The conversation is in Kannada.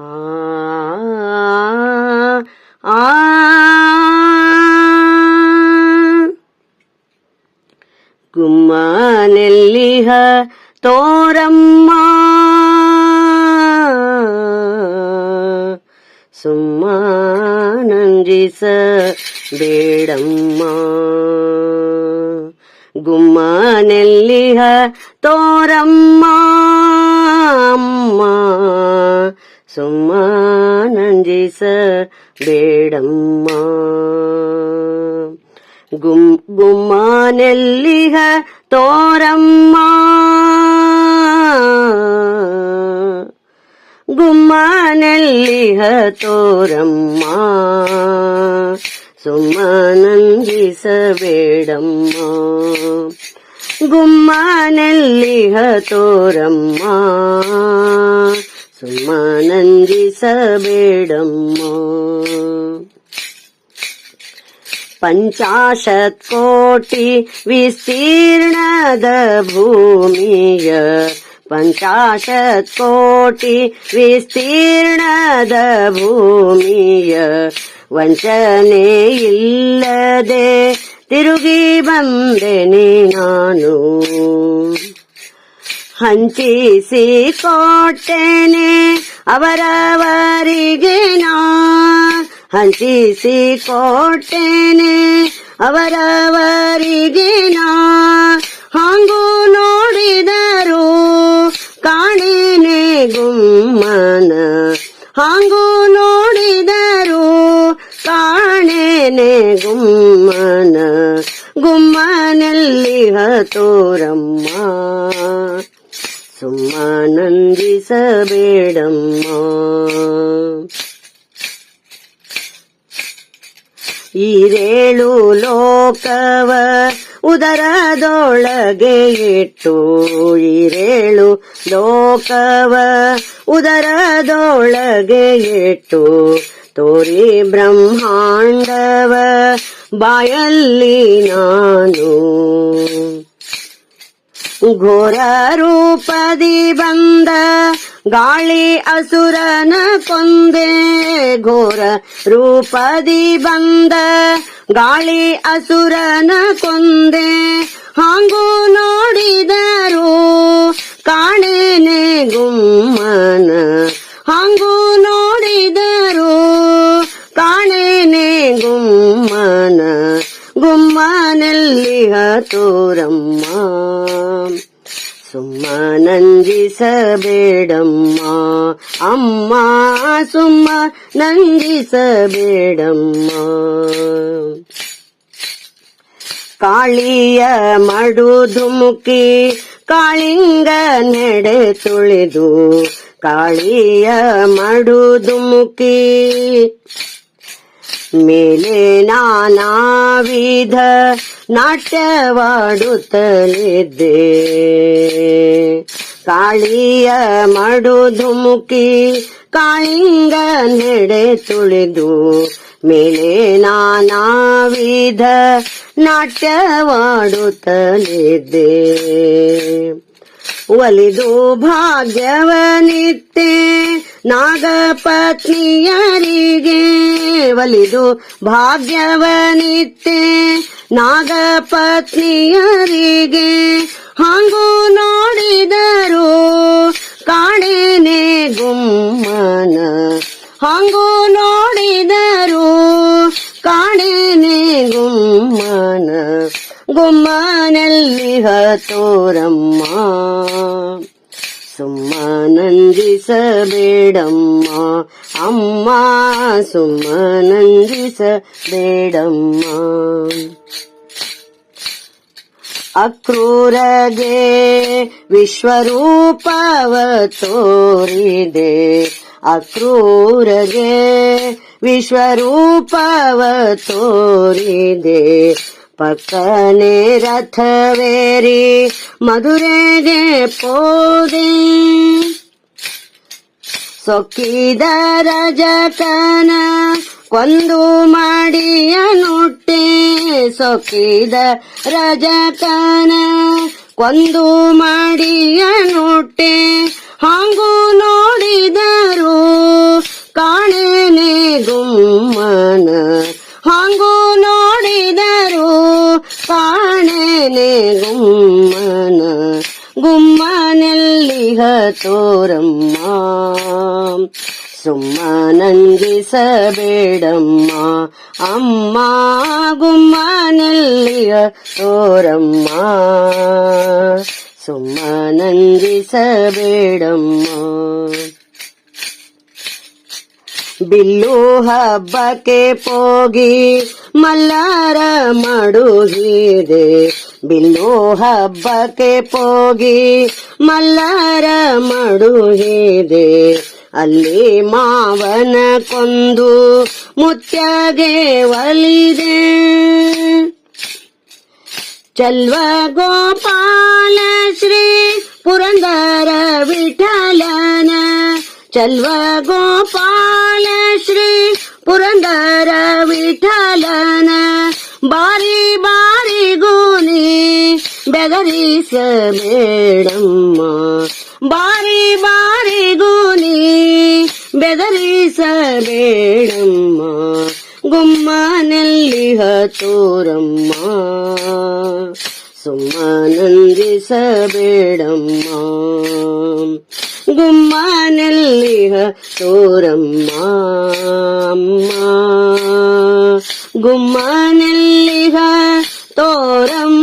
ಆ ಆ ಗುಮ್ಮನೆಲ್ಲಿಹ ತೋರಮ್ಮ ಸುಮ್ಮ ನಂಜಿಸ ಬೇಡಮ್ಮ ಗುಮ್ಮನೆಲ್ಲಿಹ ತೋರಮ್ಮ ಅಮ್ಮ ಸುಮ್ಮ ನಂಜಿಸ ಬೇಡಮ್ಮ ಗುಮ್ ಗುಮ್ಮನೆಲ್ಲಿಹ ತೋರಮ್ಮ ಗುಮ್ಮನೆಲ್ಲಿಹ ತೋರಮ್ಮ ಸುಮ್ಮನಂದಿಸಬೇಡಮ್ಮ ಗುಮ್ಮನೆಲ್ಲಿಹ ತೋರಮ್ಮ ಸುಮ್ಮನಂದಿಸಬೇಡಮ್ಮ ಪಂಚಾಶತ್ ಕೋಟಿ ವಿಸ್ತೀರ್ಣದ ಭೂಮಿಯ ಪಂಚಾಶತ್ ಕೋಟಿ ವಿಸ್ತೀರ್ಣದ ಭೂಮಿಯ ವಂಚನೆ ಇಲ್ಲದೆ ತಿರುಗಿ ಬಂದೆನೆ ನಾನು ಹಂಚಿಸಿ ಕೊಟ್ಟೆನೆ ಅವರವರಿಗೆ ಹಂಚಿಸಿ ಕೊಟ್ಟೆನೆ ಅವರವರಿಗೆ ಹಾಂಗು ನೋಡಿದರು ಕಾಣೇನೆ ಗುಮ್ಮನ. ಹಂಗು ನೋಡಿದರು ಕಾಣೇನೆ ಗುಮ್ಮನ. ಗುಮ್ಮನಲ್ಲಿ ತೋರಮ್ಮ ಸುಮ್ಮನಂದಿಸಬೇಡಮ್ಮ ಈರೇಳು ಲೋಕವ ಉದರದೊಳಗೆ ಇಟ್ಟು ಈರೇಳು ಲೋಕವ ಉದರದೊಳಗೆ ಇಟ್ಟು ತೋರಿ ಬ್ರಹ್ಮಾಂಡವ ಬಾಯಲ್ಲಿ ನಾನು. ಘೋರ ರೂಪದಿ ಬಂದ ಗಾಳಿ ಅಸುರನ ಕೊಂದೆ. ಘೋರ ರೂಪದಿ ಬಂದ ಗಾಳಿ ಅಸುರನ ಕೊಂದೆ. ಹಾಂಗು ನೋಡಿದರು ಕಾಣೇನೆ ಸುಮ್ಮನಂದಿಸಬೇಡಮ್ಮ ಅಮ್ಮ ಸುಮ್ಮ ನಂದಿಸಬೇಡಮ್ಮ ಕಾಳಿಯ ಮಡುದುಮುಖಿ ಕಾಳಿಂಗ ನೆಡೆ ತುಳಿದು ಕಾಳಿಯ ಮಡುದುಮುಖಿ ಮೇಲೆ ನಾನಾ ವಿಧ ನಾಟ್ಯವಾಡುತ್ತಲಿದ್ದೆ. ಕಾಳಿಯ ಮಡುಧುಮುಖಿ ಕಾಳಿಂಗ ನೆಡೆ ತುಳಿದು, ಮೇಲೆ ನಾನಾ ವಿಧ ನಾಟ್ಯವಾಡುತ್ತಲಿದ್ದೆ. ಒಲಿದು ಭಾಗ್ಯವನಿತ್ತೆ ನಾಗಪತ್ನಿಯರಿಗೆ, ಒಲಿದು ಭಾಗ್ಯವನಿತ್ತೆ ನಾಗಪತ್ನಿಯರಿಗೆ ಹಾಂಗು ನೋಡಿದರು ಕಾಣೇನೆ ಗುಮ್ಮನ. ಹಾಂಗು ನೋಡಿದರು ಕಾಣೇನೆ ಗುಮ್ಮನ. ಗುಮ್ಮನಲ್ಲಿ ತೋರಮ್ಮ. ಸುಮ್ಮನಂದಿಸಬೇಡಮ್ಮ ಅಮ್ಮ ಸುಮ್ಮನಂದಿಸಬೇಡಮ್ಮ ಅಕ್ರೂರಗೆ ವಿಶ್ವರೂಪವ ತೋರಿದೆ ಅಕ್ರೂರಗೆ ವಿಶ್ವರೂಪವ ತೋರಿದೆ ಪಕ್ಕನೆ ರಥವೇರಿ ಮಧುರೆಗೆ ಪೋದೆ ಸೊಕ್ಕಿದ ರಜಕನ ಕೊಂದು ಮಾಡಿಯ ನುಟ್ಟೆ ಸೊಕ್ಕಿದ ರಜಕನ ಕೊಂದು ಮಾಡಿಯ ನುಟ್ಟೆ ಹಾಂಗು ನೋಡಿದರು ಕಾಣೆನೆ ಗುಮ್ಮನ. ಹಾಂಗು ನೋಡಿದರು ಕಾಣೆನೆ ಗುಮ್ಮ ತೋರಮ್ಮ ಸುಮ್ಮನಂಜಿಸಬೇಡಮ್ಮ ಅಮ್ಮ ಗುಮ್ಮನೆಲ್ಲಿಯ ತೋರಮ್ಮ ಸುಮ್ಮನಂಜಿಸಬೇಡಮ್ಮ ಬಿಲ್ಲು ಹಬ್ಬಕ್ಕೆ ಪೋಗಿ ಮಲ್ಲಾರ ಮಡುಹಿದೆ ಬಿಲ್ಲು ಹಬ್ಬಕ್ಕೆ ಪೋಗಿ ಮಲ್ಲಾರ ಮಡುಹಿದೆ ಅಲ್ಲಿ ಮಾವನ ಕೊಂದು ಮುತ್ಯಾಗೆ ಒಲಿದೆ. ಚಲ್ವ ಗೋಪಾಲ ಶ್ರೀ ಪುರಂದರ ವಿಠಲನ. ಚಲ್ವ ಗೋಪಾಲ ಶ್ರೀ ಪುರಂದರ ವಿಠಲನ. ಬಾರಿ ಬಾರಿ ಗುನಿ ಬೆದರಿಸಬೇಡಮ್ಮ ಬಾರಿ ಬಾರಿ ಗುನಿ ಬೆದರಿಸಬೇಡಮ್ಮ ಗುಮ್ಮನೆಲ್ಲಿಹ ತೋರಮ್ಮ ಸುಮ್ಮನಂದಿಸಬೇಡಮ್ಮ ಗುಮ್ಮಾನಲ್ಲಿಹ ತೋರಮ್ಮ ಅಮ್ಮ ಗುಮ್ಮಾನಲ್ಲಿಹ ತೋರಮ್ಮ